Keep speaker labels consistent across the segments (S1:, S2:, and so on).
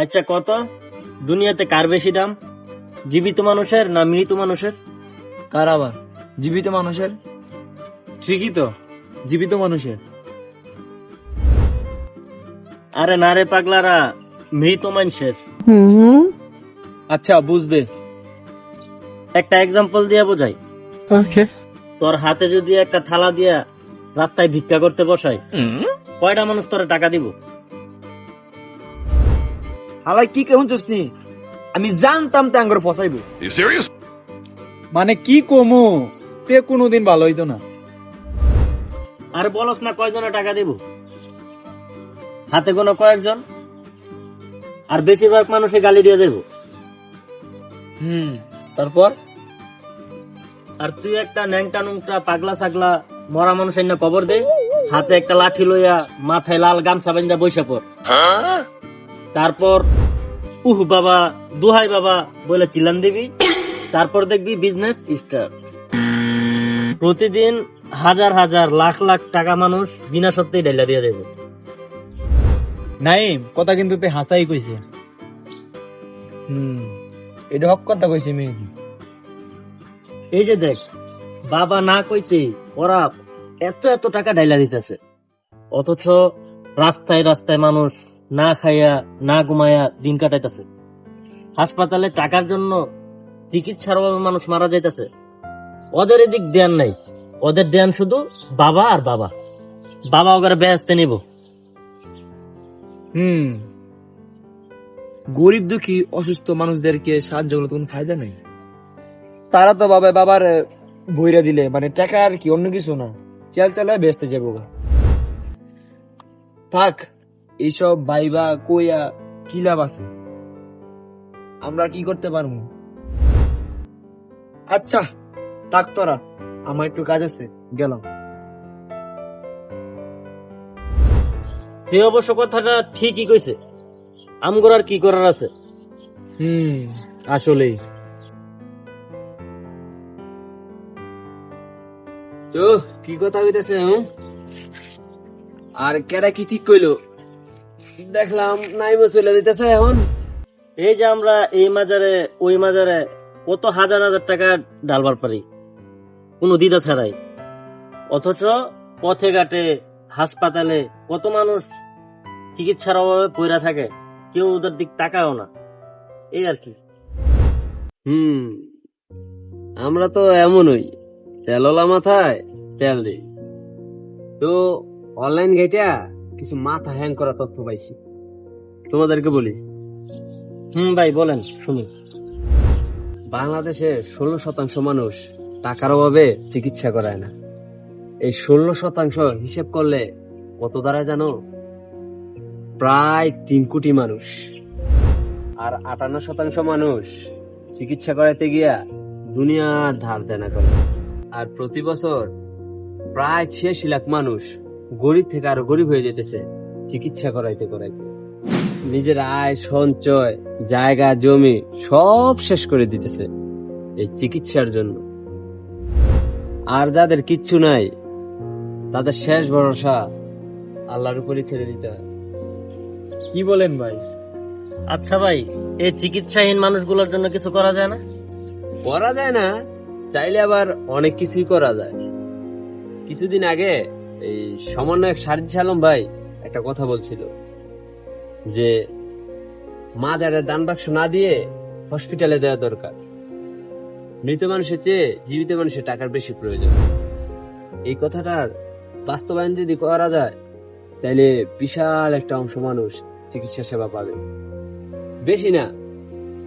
S1: আচ্ছা কত? দুনিয়াতে কার বেশি দাম? জীবিত মানুষের না মৃত মানুষের?
S2: কার আবার? জীবিত মানুষের? ঠিকই তো। জীবিত মানুষের।
S1: আরে না রে পাগলারা মৃত মানুষের।
S2: আচ্ছা বুঝবে
S1: একটা এক্সাম্পল দিয়া বোঝাই। তোর হাতে যদি একটা থালা দিয়া রাস্তায় ভিক্ষা করতে বসাই কয়টা মানুষ তোরে টাকা দিব?
S2: হালাই কি কেমন চসনি আমি জানতাম তে আঙ্গুর ফসাইবো? মানে কি কমু? তে কোনোদিন ভালো হইতো না।
S1: আর বলস না কয়জনে টাকা দিব? হাতে কোনো কয়েকজন? আর বেশিরভাগ মানুষে গালি দিয়ে দেব।
S2: হুম তারপর?
S1: আর তুই একটা ন্যাংটা নুংটা পাগলা ছাগলা মরা মানুষের না কবর দে। হাতে একটা লাঠি লইয়া মাথায় লাল গামছা বান্ধা বৈশা পর। তারপর উহ বাবা দুহাই বাবা বলে চিল্লান দিবি। তারপর দেখবি বিজনেস স্টার্ট প্রতিদিন হাজার হাজার লাখ লাখ টাকা মানুষ বিনা সত্যি ডাইলা দিয়ে দেবে।
S2: নাইম কথা কিন্তু তে হাসাই কইছে। হুম এটা হক কথা কইছে মেয়ে
S1: এই যে দেখ বাবা না কইতে ওরা এত এত টাকা ডাইলা দিতেছে। অথচ রাস্তায় রাস্তায় মানুষ না খাইয়া, না ঘুমায়া দিন কাটাইতেছে। হাসপাতালে টাকার জন্য চিকিৎসার অভাবে মানুষ মারা যাইতেছে। ওদের এদিক ধ্যান নাই। ওদের ধ্যান শুধু বাবা আর বাবা। বাবা ওদের ব্যস্ত নিব।
S2: হুম। গরিব দুঃখী, অসুস্থ মানুষদেরকে সাহায্য করলে কোনো ফায়দা নেই। তারা তো বাবা, বাবার বইরা দিলে মানে টাকা আর কি, অন্য কিছু না। চাল চালায় ব্যস্ত যাব থাক। এইসব বাইবা কইয়া কি লাভ আছে? আমরা কি করতে পারব? আচ্ছা থাক তোরা আমার একটু কাজ আছে গেলাম।
S1: সে অবশ্য কথাটা ঠিকই কইছে। আমগর আর কি করার আছে?
S2: হুম আসলেই। তো কি কথা হইতেছে? আর কেডা কি ঠিক কইলো? দেখলাম নাইমো চলে দিতেছে এখন।
S1: এই যে আমরা এই মাজারে ওই মাজারে কত হাজার হাজার টাকা ডালবার পারি। কোনো দ্বিধা ছাড়াই। অথচ পথে ঘাটে হাসপাতালে কত মানুষ চিকিৎসার অভাবে পড়া থাকে কেউ ওদের দিক তাকাও না। এই আর কি।
S3: হুম আমরা তো এমনই। তেললা মাথায় তেল দিই তো অনলাইন ঘেটা কিছু মাথা হ্যাং করা তথ্য পাইছি। তোমাদেরকে বলি।
S1: হুম ভাই, বলেন শুনি
S3: বাংলাদেশে ষোলো শতাংশ মানুষ টাকার অভাবে চিকিৎসা করায় না। এই ষোলো শতাংশ হিসেব করলে কত দ্বারা জানো? প্রায় তিন কোটি মানুষ। আর আটান্ন শতাংশ মানুষ চিকিৎসা করাইতে গিয়া দুনিয়ার ধার দেনা করে। আর প্রতি বছর প্রায় ছিয়াশি লাখ মানুষ গরিব থেকে আরও গরিব হয়ে যেতেছে চিকিৎসা করাইতে করাইতে। নিজের আয় সঞ্চয় জায়গা জমি সব শেষ করে দিতেছে এই চিকিৎসার জন্য। আর যাদের কিচ্ছু নাই তাদের শেষ ভরসা আল্লাহর উপরই ছেড়ে দিতে হয়।
S2: কি বলেন ভাই?
S1: আচ্ছা ভাই এই চিকিৎসাহীন মানুষগুলোর জন্য কিছু করা যায় না?
S3: করা যায় না চাইলে আবার অনেক কিছুই করা যায়। কিছুদিন আগে এই সমন্বয়ক সারজি আলম ভাই একটা কথা বলছিল যে মাজারে দান বাক্স না দিয়ে হসপিটালে দেওয়া দরকার। মৃত মানুষের চেয়ে জীবিত মানুষের টাকার বেশি প্রয়োজন। এই কথাটার বাস্তবায়ন যদি করা যায় তাহলে বিশাল একটা অংশ মানুষ চিকিৎসা সেবা পাবে। বেশি না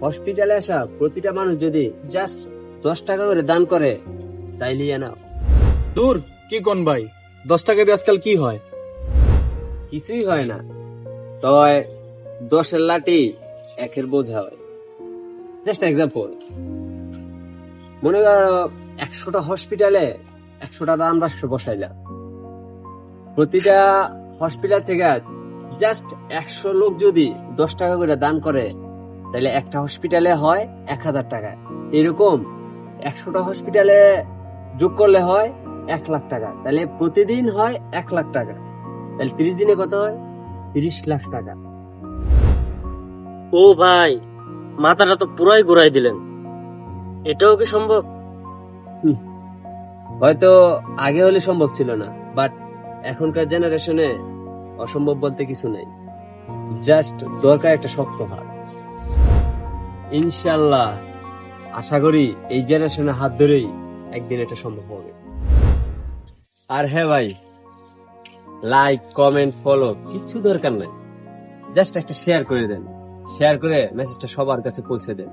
S3: হসপিটালে আসা প্রতিটা মানুষ যদি জাস্ট দশ টাকা করে দান করে তাইলে না
S2: দূর, কি কোন ভাই? দশ টাকা দিয়ে আজকাল কি হয়?
S3: কিছুই হয় না। তয় দশের লাঠি একের বোঝা হয়। জাস্ট এক্সাম্পল মনে করো একশোটা হসপিটালে একশোটা দান বাক্স বসাইলাম। প্রতিটা হসপিটাল থেকে জাস্ট একশো লোক যদি দশ টাকা করে দান করে, তাহলে একটা হসপিটালে হয় এক হাজার টাকা। এরকম একশোটা হসপিটালে যোগ করলে হয় এক লাখ টাকা। তাহলে প্রতিদিন হয় এক লাখ টাকা। তাহলে তিরিশ দিনে কত হয়? তিরিশ লাখ টাকা।
S1: ও ভাই মাথাটা তো পুরাই ঘুরাই দিলেন। এটাও কি সম্ভব?
S3: হয়তো আগে হলে সম্ভব ছিল না বাট এখনকার জেনারেশনে অসম্ভব বলতে কিছু নেই। জাস্ট দরকার একটা শক্ত হাত। ইনশাল্লাহ। আশা করি এই জেনারেশনের হাত ধরেই একদিন এটা সম্ভব হবে। আর হ্যাঁ ভাই লাইক কমেন্ট ফলো কিছু দরকার নাই। জাস্ট একটা শেয়ার করে দেন। শেয়ার করে মেসেজটা সবার কাছে পৌঁছে দেন।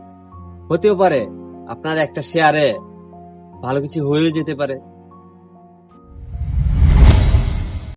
S3: হতেও পারে আপনার একটা শেয়ারে ভালো কিছু হয়ে যেতে পারে।